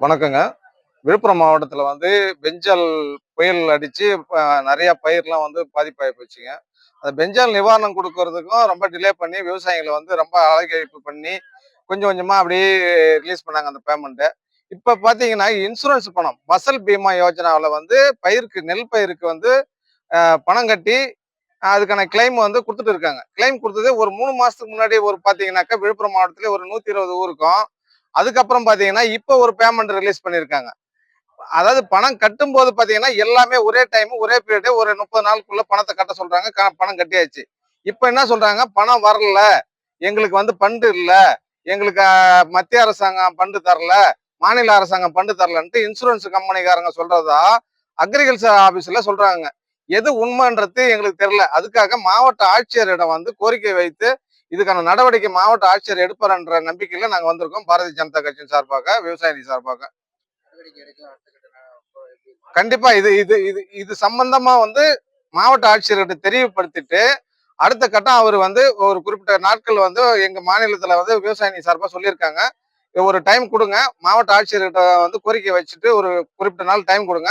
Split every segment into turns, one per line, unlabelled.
வணக்கங்க. விழுப்புரம் மாவட்டத்தில் வந்து பெஞ்சல் புயல் அடித்து நிறைய பயிர்லாம் வந்து பாதிப்பாகி போச்சுங்க. அந்த பெஞ்சல் நிவாரணம் கொடுக்கறதுக்கும் ரொம்ப டிலே பண்ணி விவசாயிகளை வந்து ரொம்ப அழகழிப்பு பண்ணி கொஞ்சம் கொஞ்சமாக அப்படியே ரிலீஸ் பண்ணாங்க அந்த பேமெண்ட்டை இப்போ பார்த்தீங்கன்னா இன்சூரன்ஸ் பணம் ஃபசல் பீமா யோஜனாவில் வந்து பயிருக்கு நெல் பயிருக்கு வந்து பணம் கட்டி அதுக்கான கிளைம் வந்து கொடுத்துட்டு இருக்காங்க. கிளைம் கொடுத்தது ஒரு மூணு மாதத்துக்கு முன்னாடி ஒரு பார்த்தீங்கன்னாக்கா விழுப்புரம் மாவட்டத்தில் ஒரு நூற்றி இருபது ஊருக்கும் அதுக்கப்புறம் பாத்தீங்கன்னா இப்போ ஒரு பேமெண்ட் ரிலீஸ் பண்ணியிருக்காங்க அதாவது பணம் கட்டும் போது பாத்தீங்கன்னா எல்லாமே ஒரே டைம் ஒரே பீரியடே ஒரு முப்பது நாளுக்குள்ள பணத்தை கட்ட சொல்றாங்க. க- பணம் கட்டியாச்சு. இப்போ என்ன சொல்றாங்க? பணம் வரல. எங்களுக்கு வந்து பண்டு இல்லை. எங்களுக்கு மத்திய அரசாங்கம் பண்டு தரல. மாநில அரசாங்கம் பண்டு தரலன்ட்டு இன்சூரன்ஸ் கம்பெனிக்காரங்க சொல்றதா அக்ரிகல்ச்சர் ஆபீஸ்ல சொல்றாங்க. எது உண்மைன்றது எங்களுக்கு தெரியல. அதுக்காக மாவட்ட ஆட்சியரிடம் வந்து கோரிக்கை வைத்து இதுக்கான நடவடிக்கை மாவட்ட ஆட்சியர் எடுப்பார்ன்ற நம்பிக்கையில நாங்க வந்திருக்கோம். பாரதிய ஜனதா கட்சியின் சார்பாக விவசாயி சார்பாக. கண்டிப்பா இது இது இது இது சம்பந்தமா வந்து மாவட்ட ஆட்சியர்கிட்ட தெரியப்படுத்திட்டு அடுத்த கட்டம் அவர் வந்து ஒரு குறிப்பிட்ட நாட்கள் வந்து எங்க மாநிலத்துல வந்து விவசாயி சார்பா சொல்லியிருக்காங்க. ஒரு டைம் கொடுங்க. மாவட்ட ஆட்சியர்கிட்ட வந்து கோரிக்கை வச்சுட்டு ஒரு குறிப்பிட்ட நாள் டைம் கொடுங்க.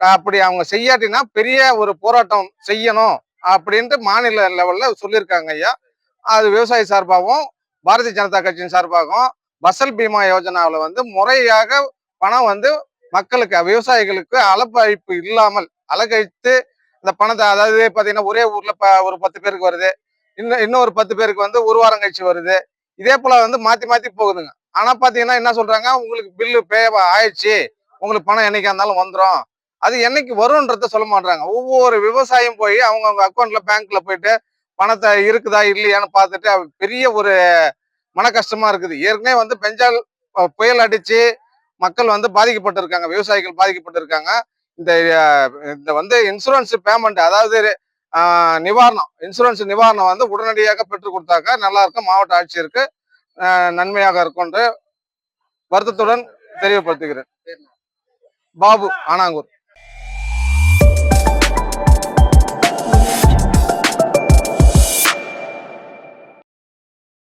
அப்படி அவங்க செய்யாட்டினா பெரிய ஒரு போராட்டம் செய்யணும் அப்படின்ட்டு மாநில லெவல்ல சொல்லியிருக்காங்க ஐயா. அது விவசாயி சார்பாகவும் பாரதிய ஜனதா கட்சியின் சார்பாகவும் பசல் பீமா யோஜனாவில் வந்து முறையாக பணம் வந்து மக்களுக்கு விவசாயிகளுக்கு அலப்பழிப்பு இல்லாமல் அலகழித்து இந்த பணத்தை அதாவது பார்த்தீங்கன்னா ஒரே ஊரில் ப ஒரு பத்து பேருக்கு வருது. இன்னும் இன்னொரு பத்து பேருக்கு வந்து ஒரு வாரம் கழிச்சு வருது. இதே போல் வந்து மாற்றி மாற்றி போகுதுங்க. ஆனால் பார்த்தீங்கன்னா என்ன சொல்கிறாங்க உங்களுக்கு பில்லு பே ஆயிடுச்சு. உங்களுக்கு பணம் என்னைக்கா இருந்தாலும் வந்துடும் அது என்னைக்கு வரும்ன்றத சொல்ல மாட்டாங்க ஒவ்வொரு விவசாயம் போய் அவங்கவுங்க அவங்க அக்கௌண்ட்ல பேங்க்ல போயிட்டு பணத்தை இருக்குதா இல்லையான்னு பார்த்துட்டு பெரிய ஒரு மன கஷ்டமா இருக்குது. ஏற்கனவே வந்து பெஞ்சால் புயல் அடிச்சு மக்கள் வந்து பாதிக்கப்பட்டிருக்காங்க. விவசாயிகள் பாதிக்கப்பட்டிருக்காங்க. இந்த இந்த வந்து இன்சூரன்ஸ் பேமெண்ட் அதாவது நிவாரணம் இன்சூரன்ஸ் நிவாரணம் வந்து உடனடியாக பெற்றுக் கொடுத்தாக்க நல்லா இருக்கும் மாவட்ட ஆட்சியருக்கு நன்மையாக இருக்கும் என்று வருத்தத்துடன் தெரியப்படுத்துகிறேன்? பாபு ஆனாங்கூர்.